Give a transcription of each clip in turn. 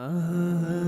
Ah.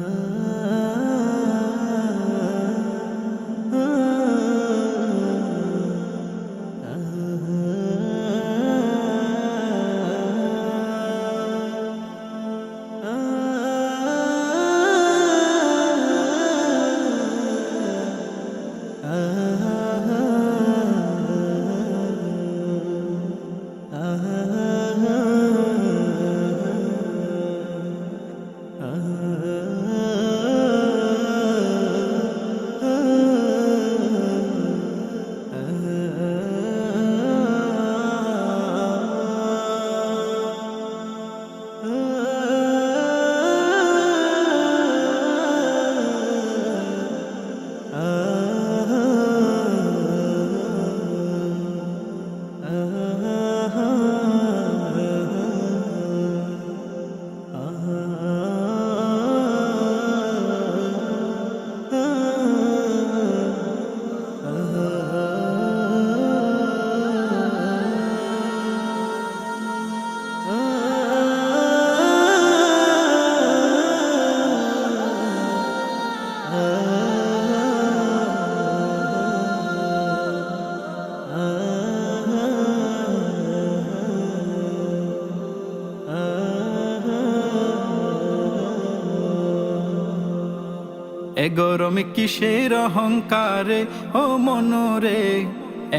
এ গরমে কিসের অহংকারে? ও মনরে,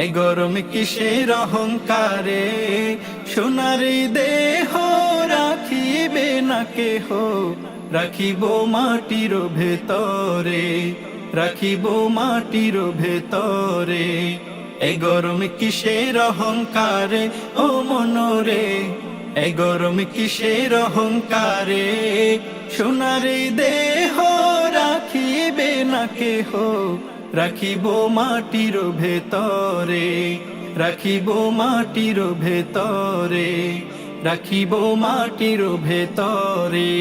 এ গরমে কিসের অহংকারে? সোনারি দেহ রাখিবে না কেহ, রাখিব মাটির ভেতরে, রাখিব মাটির ভেতরে। এ গরমে কিসের অহংকারে? ও মনরে, এ গরমে কিসের অহংকারে? সোনারি দেহ রাখিবে না কেহ? রাখিব মাটির ভেতরে, রাখিব মাটির ভেতরে, রাখিব মাটির ভেতরে।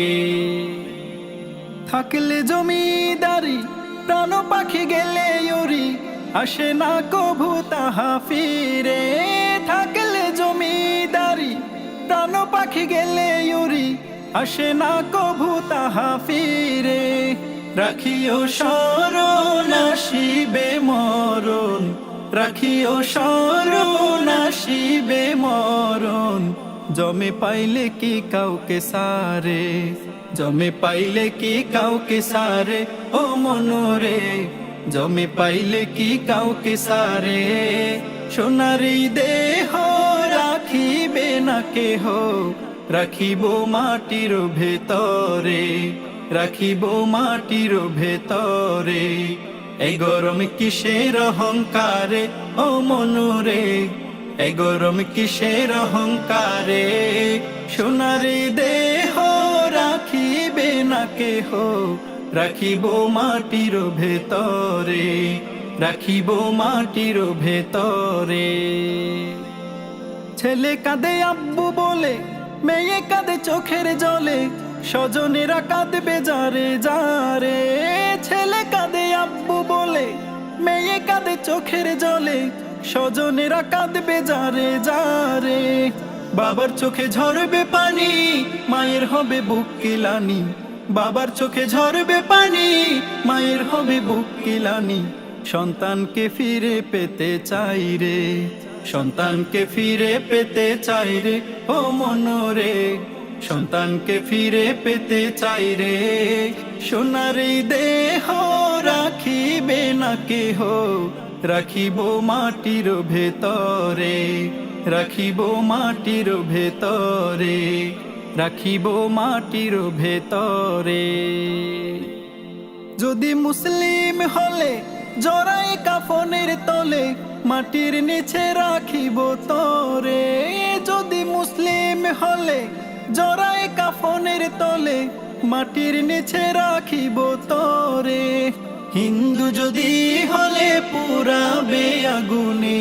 থাকলে জমিদারি, প্রাণ পাখি গেলে ইউরি আসে না কভু তাহা ফিরে। থাকলে জমিদারি, প্রাণ পাখি গেলে ইউরি আসে না কভু তাহা ফিরে। রাখিও স্মরণ আসিবে মরণ। রাখিও স্মরণ আসিবে মরণ। জমে পাইলে কি কাউকে সারে? জমে পাইলে কি কাউকে সারে? ও মনোরে, জমে পাইলে কি কাউকে সারে? সোনারি দেহ রাখিবে না কেহ, রাখিব মাটির ভেতরে। রাখিব মাটির ভেতরে। এই গরম কিসের অহংকারে? ও মনোরে, এই গরম কিসের অহংকারে? সোনারি দেহ রাখিবে না কেহ, রাখিব মাটির ভেতরে, রাখিব মাটির ভেতরে। ছেলে কাঁদে আব্বু বলে, মেয়ে কাঁদে চোখের জলে স্বজনেরা কাঁদবে যারে যারে, ছেলে কাঁদে আব্বু বলে, মেয়ে কাঁদে চোখের জলে, স্বজনেরা কাঁদবে যারে যারে। বাবার চোখে ঝরবে পানি, মায়ের হবে বুক কিলানি বাবার চোখে ঝরবে পানি, মায়ের হবে বুক কিলানি সন্তানকে ফিরে পেতে চাই রে, সন্তানকে ফিরে পেতে চাই রে, ও মনোরে। সন্তানকে ফিরে পেতে চাই রে। সোনারি দেহ রাখিবে না কেহ, রাখিব মাটির ভেতরে, রাখিব মাটির ভেতরে, রাখিব মাটির ভেতরে। যদি মুসলিম হলে জরাই কাফনের তলে, মাটির নিচে রাখিব তোরে। যদি মুসলিম হলে জরাই কাফনের তলে, মাটির নিচে রাখিব তোরে। হিন্দু যদি হলে পুরাবে আগুনে,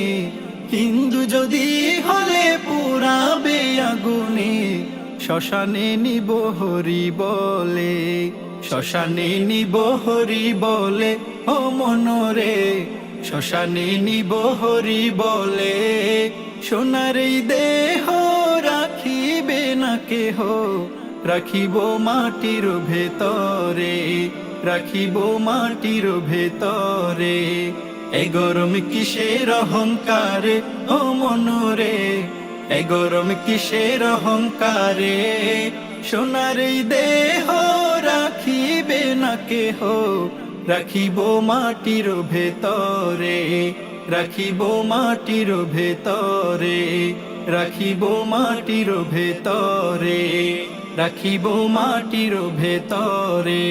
হিন্দু যদি হলে পুরাবে আগুনে, শ্মশানে নিব হরি বলে, শ্মশানে নিব হরি বলে, ও মনোরে, শ্মশানে নিব হরি বলে। সোনার দেহ না কেহ, রাখিব মাটির ভেতরে, রাখিব মাটির ভেতরে। এ গরম কিসের অহংকারে, ও মনরে? এ গরম কিসের অহংকারে? সোনার দেহ রাখিবে না কেহ, রাখিব মাটির ভেতরে, রাখিব মাটির ভেতরে। রাখিব মাটির ভেতরে রাখিব মাটির ভেতরে।